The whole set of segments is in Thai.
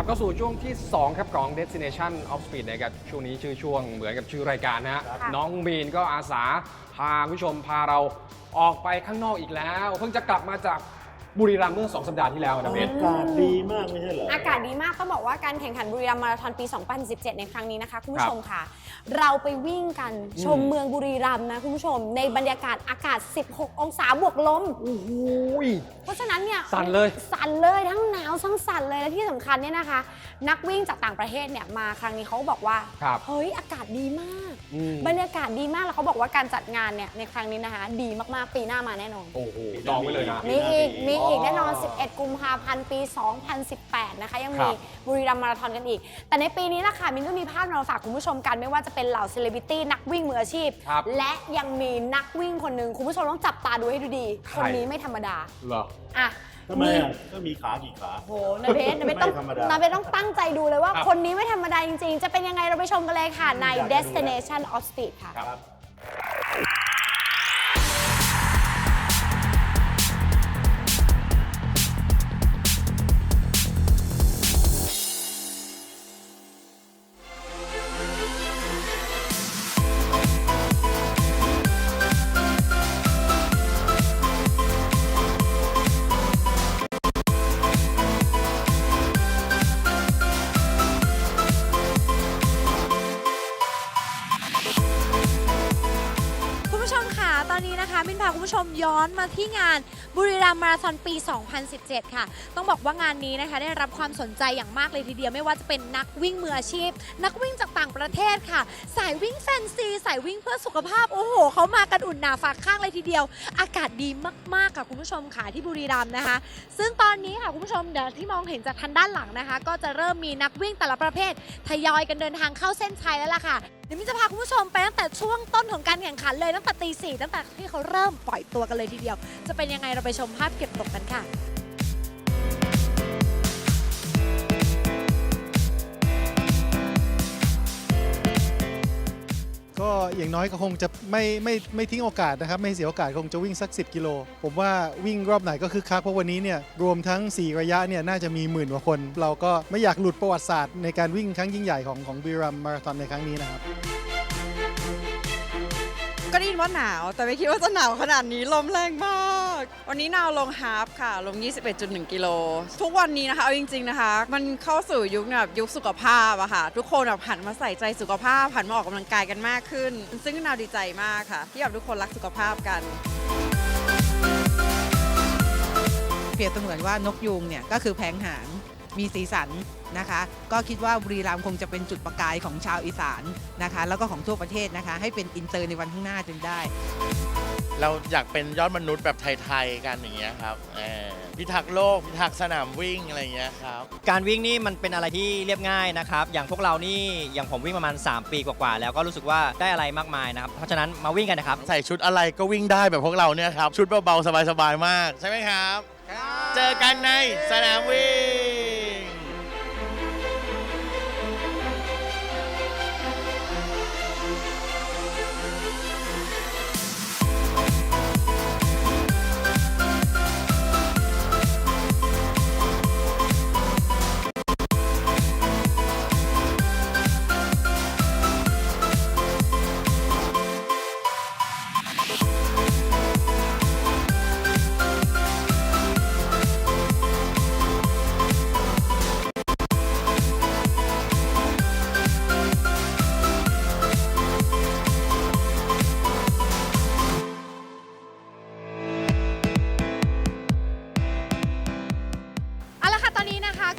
ลับเข้าสู่ช่วงที่ 2 ครับของ Destination of Speed นะครับช่วงนี้ชื่อช่วงเหมือนกับชื่อรายการนะฮะค่ะน้องมีนก็อาสาพาคุณผู้ชมพาเราออกไปข้างนอกอีกแล้ว เพิ่งจะกลับมาจาก บุรีรัมย์เมื่อ2สัปดาห์ที่แล้วนะเพชร อากาศดีมากไม่ใช่เหรออากาศดีมากต้องบอกว่าการแข่งขันบุรีรัมย์มาราธอนปี 2017 ในครั้งนี้นะคะ คุณคผู้รับชมค่ะ เราไปวิ่งกันอืมชมเมืองบุรีรัมย์นะ คุณผู้ชม ในบรรยากาศอากาศ 16 องศาบวกลม โอ้โห เพราะฉะนั้นเนี่ยสั่นเลย สั่นเลยทั้งหนาวทั้งสั่นเลยและที่สำคัญเนี่ยนะคะ นักวิ่งจากต่างประเทศเนี่ยมาครั้งนี้เขาบอกว่า ครับ เฮ้ย อากาศดีมาก อืม บรรยากาศดีมากแล้วเขาบอกว่าการจัดงานเนี่ยในครั้งนี้นะคะ ดีมากๆปีหน้ามาแน่นอน โอ้โหจองไว้เลยนะ มีอีก มีอีกอ๋อแน่นอน 11 กุมภาพันธ์ ปี 2018 นะคะ ยังครัมีบบุรีรัมย์มาราธอนกันอีก แต่ในปีนี้นะคะมินก็มีภาพมาฝากคุณผู้ชมกัน ไม่ว่าจะเป็นเหล่าเซเลบริตี้ นักวิ่งมืออาชีพครับและยังมีนักวิ่งคนหนึ่งคุณผู้ชมต้องจับตาดูให้ดูดีใคครนนี้ไม่ธรรมดา เหรอ อะ ทำไมอะก็มีขากี่ขา โหนาเบสนาเบสต้องไม่ธรรมดา นาเบสต้องตั้งใจดูเลยว่าครับคนนี้ไม่ธรรมดาจริง ๆ จะเป็นยังไงเราไปชมกันเลยค่ะในอยากจะดูแล้ว Destination of Speed ค่ะ ครับ มย้อนมาที่งานบุรีรัมย์มาราธอนปี 2017 ค่ะ ต้องบอกว่างานนี้นะคะ ได้รับความสนใจอย่างมากเลยทีเดียวไม่ว่าจะเป็นนักวิ่งมืออาชีพ นักวิ่งจากต่างประเทศค่ะ สายวิ่งแฟนซีสายวิ่งเพื่อสุขภาพ โอ้โหเขามากันอุ่นหนาฝากข้างเลยทีเดียว อากาศดีมากๆค่ะคุณผู้ชมค่ะที่บุรีรัมย์นะคะ ซึ่งตอนนี้ค่ะคุณผู้ชมเดี๋ยวที่มองเห็นจากทางด้านหลังนะคะ ก็จะเริ่มมีนักวิ่งแต่ละประเภททยอยกันเดินทางเข้าเส้นชัยแล้วล่ะค่ะ ดี๋ยวมินจะพาคุณผู้ชมไปตั้งแต่ช่วงต้นของการแข่งขันเลยตั้งแต่ตีสี่ตั้งแต่ที่เขาเริ่มปล่อยตัวกันเลยทีเดียว จะเป็นยังไงเราไปชมภาพเก็บตกกันค่ะ อย่างน้อยก็คงจะไม่ไม่ไม่ทิ้งโอกาสนะครับ ไม่เสียโอกาสคงจะวิ่งสัก 10 กิโล ผมว่าวิ่งรอบไหนก็คือคักเพราะวันนี้เนี่ยรวมทั้ง 4 ระยะเนี่ยน่าจะมีหมื่นกว่าคน เราก็ไม่อยากหลุดประวัติศาสตร์ในการวิ่งครั้งยิ่งใหญ่ของของบีรัมมาราธอนในครั้งนี้นะครับก็ได้ยินว่าหนาวแต่ไม่คิดว่าจะหนาวขนาดนี้ลมแรงมาก วันนี้นาวลงฮาฟค่ะ ลง 21.1 กิโล ทุกวันนี้นะคะ เอาจริง ๆนะคะ มันเข้าสู่ยุคแบบยุคสุขภาพอะค่ะ ทุกคนแบบหันมาใส่ใจสุขภาพหันมาออกกำลังกายกันมากขึ้น ซึ่งนาวดีใจมากค่ะ ที่แบบทุกคนรักสุขภาพกัน เปรียบเสมือนว่านกยูงเนี่ยก็คือแผงหางมีสีสันนะคะ ก็คิดว่าบุรีรัมย์คงจะเป็นจุดประกายของชาวอีสานนะคะ แล้วก็ของทั่วประเทศนะคะ ให้เป็นอินเตอร์ในวันข้างหน้าจนได้ เราอยากเป็นยอดมนุษย์แบบไทยๆกันอย่างเงี้ยครับเออพิทักษ์โลกพิทักษ์สนามวิ่งอะไรอย่างเงี้ยครับ การวิ่งนี่มันเป็นอะไรที่เรียบง่ายนะครับ อย่างพวกเรานี่อย่างผมวิ่งประมาณ 3 ปีกว่าๆแล้วก็รู้สึกว่าได้อะไรมากมายนะครับ เพราะฉะนั้นมาวิ่งกันนะครับ ใส่ชุดอะไรก็วิ่งได้แบบพวกเราเนี่ยครับ ชุดเบาๆสบายๆมาก ใช่ไหมครับ เจอกันในสนามวิ่ง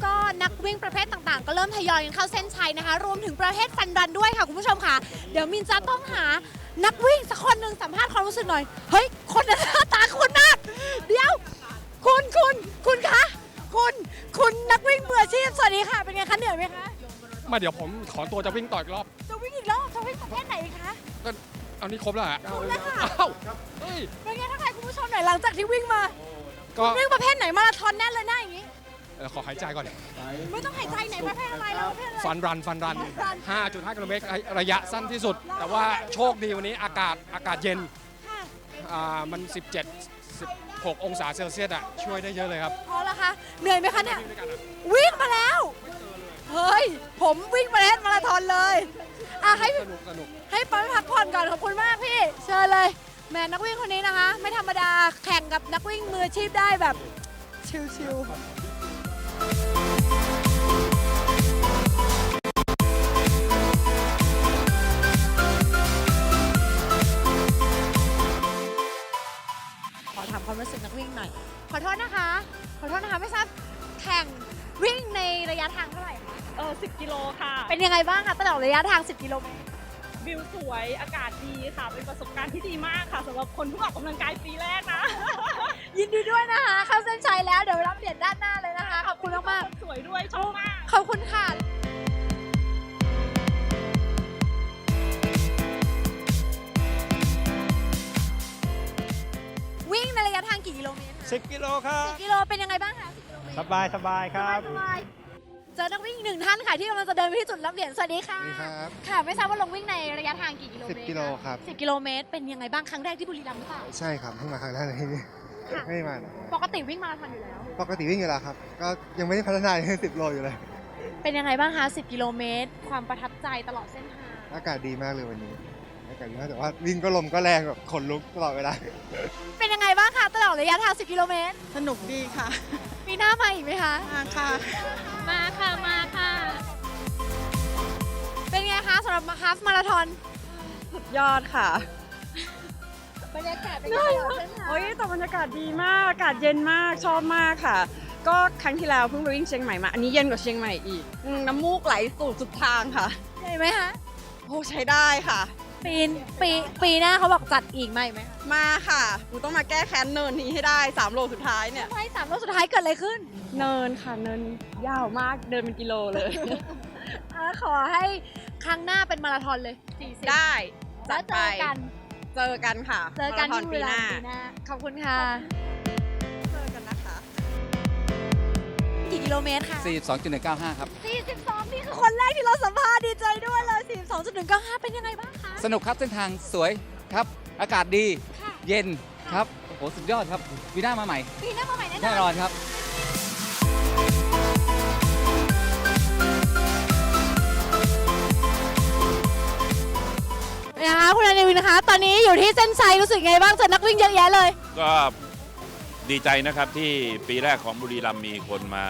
ก็นักวิ่งประเภทต่างๆ ก็เริ่มทยอยกันเข้าเส้นชัยนะคะ รวมถึงประเภทฟันรันด้วยค่ะคุณผู้ชมค่ะ เดี๋ยวมินจะต้องหานักวิ่งสักคนหนึ่งสัมภาษณ์ความรู้สึกหน่อย เฮ้ย คนนั้นหน้าตาคุณมาก เดี๋ยว คุณคุณคุณคะ คุณ คุณนักวิ่งมืออาชีพ สวัสดีค่ะ เป็นไงคะเหนื่อยไหมคะ มาเดี๋ยวผมขอตัวจะวิ่งต่ออีกรอบจะวิ่งอีกรอบจะวิ่งประเภทไหนคะเอานี่ครบแล้วฮะครบแล้วค่ะ อ้าวเฮ้ยเป็นไงทักทายคุณผู้ชมหน่อยหลังจากที่วิ่งมา ก็วิ่งประเภทไหนมาราธอนแน่เลยหน้าอย่างนี้เอ่อขอหายใจก่อน ไม่ต้องหายใจไหนประเภทอะไรแล้วประเภทอะไร ฟันรันฟันรันฟัน 5.5 กิโลเมตรระยะสั้นที่สุด แต่ว่าโชคดีวันนี้อากาศอากาศเย็นค่ะอ่ามัน 17 16 องศาเซลเซียสอะช่วยได้เยอะเลยครับพอแล้วคะเหนื่อยไหมคะเนี่ยวิ่งด้วยกันอะวิ่งมาแล้วไเฮ้ย ผมวิ่งมาแล้วมาราธอนเลยอะให้ สนุกสนุก ให้ปอยพักผ่อนก่อนขอบคุณมากพี่ เชิญเลยแหมนักวิ่งคนนี้นะคะ ไม่ธรรมดาแข่งกับนักวิ่งมืออาชีพได้แบบ ชิวๆ ขอถามความรู้สึกนักวิ่งหน่อย ขอโทษนะคะ ขอโทษนะคะ ไม่ทราบแข่งวิ่งในระยะทางเท่าไหร่คะเออ10 กิโลค่ะ เป็นยังไงบ้างคะตลอดระยะทาง 10 กิโลเมตร วิวสวย อากาศดีค่ะ เป็นประสบการณ์ที่ดีมากค่ะสำหรับคนเพิ่งออกกำลังกายปีแรกนะ มากสวยด้วยชอบมากๆขอบคุณค่ะวิ่งในระยะทางกี่กิโลเมตรคะ10 กิโลครับ 10กิโลเป็นยังไงบ้างคะ10กิโลเมตรสบายสบายครับสบายๆเจอนักวิ่งอีกหนึ่งท่านค่ะที่กำลังจะเดินไปที่จุดรับเหรียญสวัสดีค่ะสวัสดีครับค่ะไม่ทราบว่าลงวิ่งในระยะทางกี่กิโลเมตร10กิโลครับ10กิโลเมตรเป็นยังไงบ้างครั้งแรกที่บุรีรัมย์หรือเปล่า ใช่ครับเพิ่งมาครั้งแรกในที่นี่ค่ะ ไม่ได้มาปกติวิ่งมาราธอนอยู่แล้ว ปกติวิ่งอยู่แล้วครับ ก็ยังไม่ได้พัฒนาให้10โลอยู่เลย เป็นยังไงบ้างคะ10 กิโลเมตร ความประทับใจตลอดเส้นทาง อากาศดีมากเลยวันนี้ อากาศดีมากแต่ว่าวิ่งก็ลมก็แรงแบบขนลุกตลอดเวลา เป็นยังไงบ้างคะตลอดระยะทาง10 กิโลเมตร สนุกดีค่ะปีหน้ามาอีกไหมคะ มาค่ะ มาค่ะ มาค่ะ เป็นไงคะสำหรับฮาฟมาราธอน สุดยอดค่ะ บรรยากาศเป็นยังไงตลอดเส้นทางโอ้ยแต่บรรยากาศดีมาก อากาศเย็นมากชอบมากค่ะ ก็ครั้งที่แล้วเพิ่งไปวิ่งเชียงใหม่มา อันนี้เย็นกว่าเชียงใหม่อีกอืมน้ำมูกไหลสูดสุดทางค่ะ ใช่ไหมคะโอ้ใช้ได้ค่ะ ปีนปีปีหน้าเขาบอกจัดอีกไหมไหมคะมาค่ะหนูต้องมาแก้แค้นเนินนี้ให้ได้3โลสุดท้ายเนี่ยทำไมสามรอบสุดท้ายเกิดอะไรขึ้นเนินค่ะเนินยาวมากเดินเป็นกิโลเลย อะขอให้ครั้งหน้าเป็นมาราธอนเลย40ได้แล้จัวดเจไป อกัน เจอกันค่ะเจอกันมาราธที่บุปีรีหรัมน้า ย์ปีหน้าขอบคุณค่ะ เจอกันนะคะ กี่กิโลเมตรคะ42.195 ครับ 42 นี่คือคนแรกที่เราสัมภาษณ์ดีใจด้วยเลย 42.195 เป็นยังไงบ้างคะ สนุกครับเส้นทางสวยครับ อากาศดี ค่ะ เย็นครับ โอ้โห สุดยอดครับ วีหน้ามาใหม่ ปีหน้ามาใหม่แน่นแน่อนนอนครับ ตอนนี้อยู่ที่เส้นชัยรู้สึกไงบ้างเจอนักวิ่งเยอะแยะเลย ก็ดีใจนะครับที่ปีแรกของบุรีรัมย์มีคนมา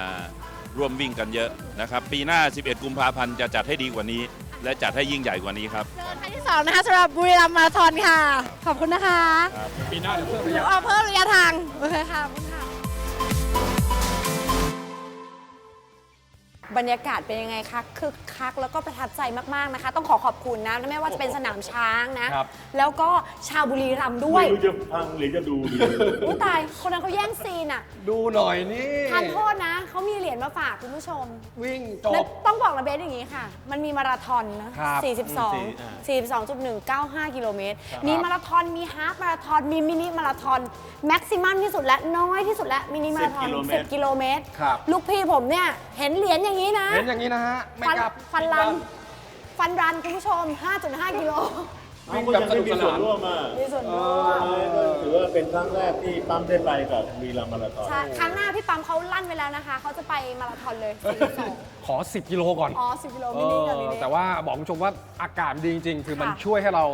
ร่วมวิ่งกันเยอะนะครับ ปีหน้า 11 กุมภาพันธ์จะจัดให้ดีกว่านี้ และจัดให้ยิ่งใหญ่กว่านี้ครับ เจอท่านที่สองนะคะสำหรับบุรีรัมย์มาราธอนค่ะ ขอบคุณนะคะ ปีหน้าเดี๋ยวเพิ่มระเดี๋ยะยวเอาเพิ่มระยะทาง โอเคค่ะ บคุณค่ะบรรยากาศเป็นยังไงคะคึกคักแล้วก็ประทับใจมากๆนะคะ ต้องขอขอบคุณนะไม่ว่าจะเป็นสนามช้างนะ ครับ แล้วก็ชาวบุรีรัมย์ด้วยไม่รู้จะฟังหรือจะดูดีอู้ตายคนนั้นเขาแย่งซีนอะดูหน่อยนี่ ทานโทษนะเขามีเหรียญมาฝากคุณผู้ชม วิ่งจและบต้องบอกระเบสอย่างนี้ค่ะ มันมีมาราธอนนะ ครับ42 42.195 กิโลเมตร มีมาราธอน มีฮาล์ฟมาราธอน มีมินิมาราธอน แม็กซิมัมที่สุดและน้อยที่สุดและมินิมาราธอน 10 กิโลเมตร 10 กิโลเมตร ครับ ลูกพี่ผมเนี่ย เห็นเหรียญอย่างนี้นะ เห็นอย่างนี้นะฮะไม่ฟันกลับฟันรัน ฟันรันคุณผู้ชม 5.5 กิโลเขาก็ยังไม่มีส่วนร่วมอะมีส่วนร่วม ถือว่าเป็นครั้งแรกที่ปั๊มได้ไปกับบุรีรัมย์มาราธอน ใช่ครั้งหน้าพี่ปั๊มเขาลั่นไปแล้วนะคะ เขาจะไปมาราธอนเลย42ขอ 10 กิโลก่อนอ๋อ 10 กิโลมินิกับมินิแต่ว่าบอกคุณผู้ชมว่าอากาศดีจริงๆ คือมันค่ะ ช่วยให้เรา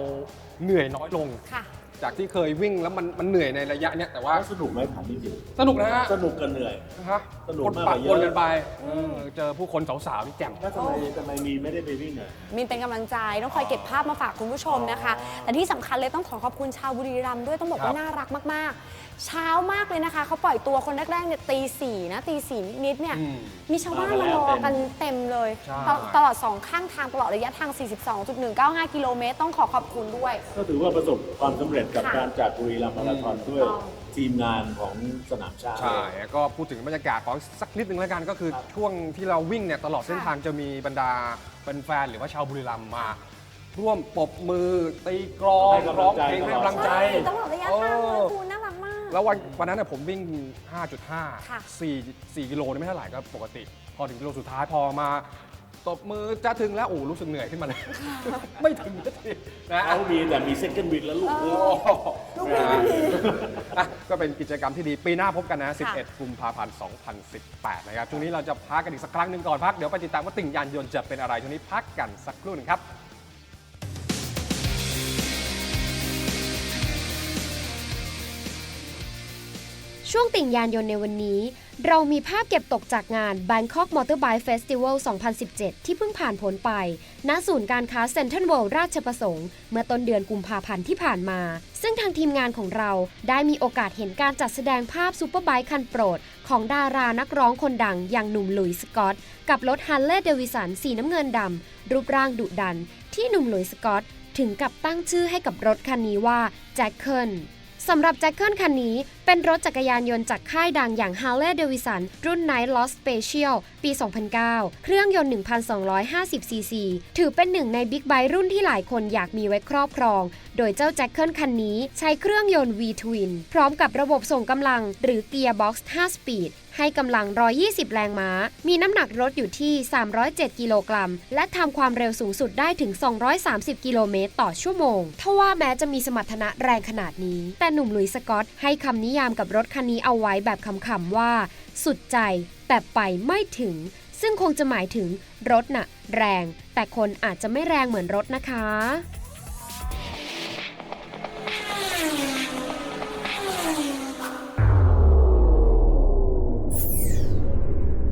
เหนื่อยน้อยลง ค่ะ จากที่เคยวิ่งแล้วมันมันเหนื่อยในระยะเนี้ยแต่ว่าแล้วสนุกไหมถามจริงสนุกนะฮะๆสนุกกันเหนื่อยนะฮะสนุกคนมากปะกว่าเยอะปนกันไปเออเจอผู้คนสาวๆนี่แจ่ม แล้วทำไมทำไมมีไม่ได้ไปวิ่งอะ มินเป็นกำลังใจต้องคอยเก็บภาพมาฝากคุณผู้ชมนะคะ แต่ที่สำคัญเลยต้องขอขอบคุณชาวบุรีรัมย์ด้วยต้องบอกครัว่าบน่ารักมาก ๆ เช้ามากเลยนะคะเขาปล่อยตัวคนแรก ๆ เนี่ยตีสี่นะตีสี่นิดๆเนี่ยอืมมีชาวบ้านมารอกันเต็มเลยใช่ ตลตลอด2ข้างทางตลอดระยะทาง 42.195 กิโลเมตร ต้องขอขอบคุณด้วย ก็ถือว่าประสบความสำเร็จกับค่ะการจัดบุรีรัมย์มาราธอนด้วยถูกต้องทีมงานของสนามชาติ ใช่แล้วก็พูดถึงบรรยากาศขอสักนิดนึงแล้วกันก็คือช่วงที่เราวิ่งเนี่ยตลอดเส้นทางจะมีบรรดาเป็นแฟนๆหรือว่าชาวบุรีรัมย์มา ร่วมปรบมือตีกลองให้กำลังร้องใจเพลงให้ตลอดกำลังใจใช่ตลอดระยะทางเลยคุณน่ารักมาก แล้ววันวันนั้นน่ะผมวิ่ง 5.5 ค่ะ4 4กิโลนี่ไม่เท่าไหร่ก็ปกติ พอถึงกิโลสุดท้ายพอมา ตบมือจะถึงแล้วโอ้รู้สึกเหนื่อยขึ้นมาเลย ไม่ถึงนาทีนะเขามีแต่มี second wind แล้วลูกโอ้โหอะก็เป็นกิจกรรมที่ดีปีหน้าพบกันนะ 11 กุมภาพันธ์ 2018 นะครับช่วงนี้เราจะพักกันอีกสักครั้งหนึ่งก่อนพักเดี๋ยวไปติดตามว่าติ่งยานยนต์จะเป็นอะไรช่วงนี้พักกันสักครู่หนึ่งครับ ช่วงติ่งยานยนต์ในวันนี้ เรามีภาพเก็บตกจากงาน Bangkok Motorbike Festival 2017 ที่เพิ่งผ่านพ้นไป ณ ศูนย์การค้าเซ็นทรัลเวิลด์ราชประสงค์ เมื่อต้นเดือนกุมภาพันธ์ที่ผ่านมา ซึ่งทางทีมงานของเราได้มีโอกาสเห็นการจัดแสดงภาพซูเปอร์ไบค์คันโปรด ของดารานักร้องคนดังอย่างหนุ่มหลุยส์สกอตกับรถฮันเล่เดวิสันสีน้ำเงินดำรูปร่างดุดัน ที่หนุ่มหลุยส์สกอตถึงกับตั้งชื่อให้กับรถคันนี้ว่าแจ็คเคิลสำหรับแจ็คเกิลคันนี้ เป็นรถจักรยานยนต์จากค่ายดังอย่าง Harley Davidson รุ่น Night Lost Special ปี 2009 เครื่องยนต์ 1,250 ซีซี ถือเป็นหนึ่งในบิ๊กไบค์รุ่นที่หลายคนอยากมีไว้ครอบครอง โดยเจ้าแจ็คเกิลคันนี้ใช้เครื่องยนต์ V-Twin พร้อมกับระบบส่งกำลังหรือ Gearbox 5 Speed ให้กำลัง 120 แรงม้า มีน้ำหนักรถอยู่ที่ 307 กิโลกรัม และทำความเร็วสูงสุดได้ถึง 230 กิโลเมตรต่อชั่วโมง ทว่าแม้จะมีสมรรถนะแรงขนาดนี้ แต่หนุ่มลุยส์สกอตให้คำนิยามกับรถคันนี้เอาไว้แบบคำๆว่า สุดใจแต่ไปไม่ถึง ซึ่งคงจะหมายถึงรถน่ะ แรง แต่คนอาจจะไม่แรงเหมือนรถนะคะ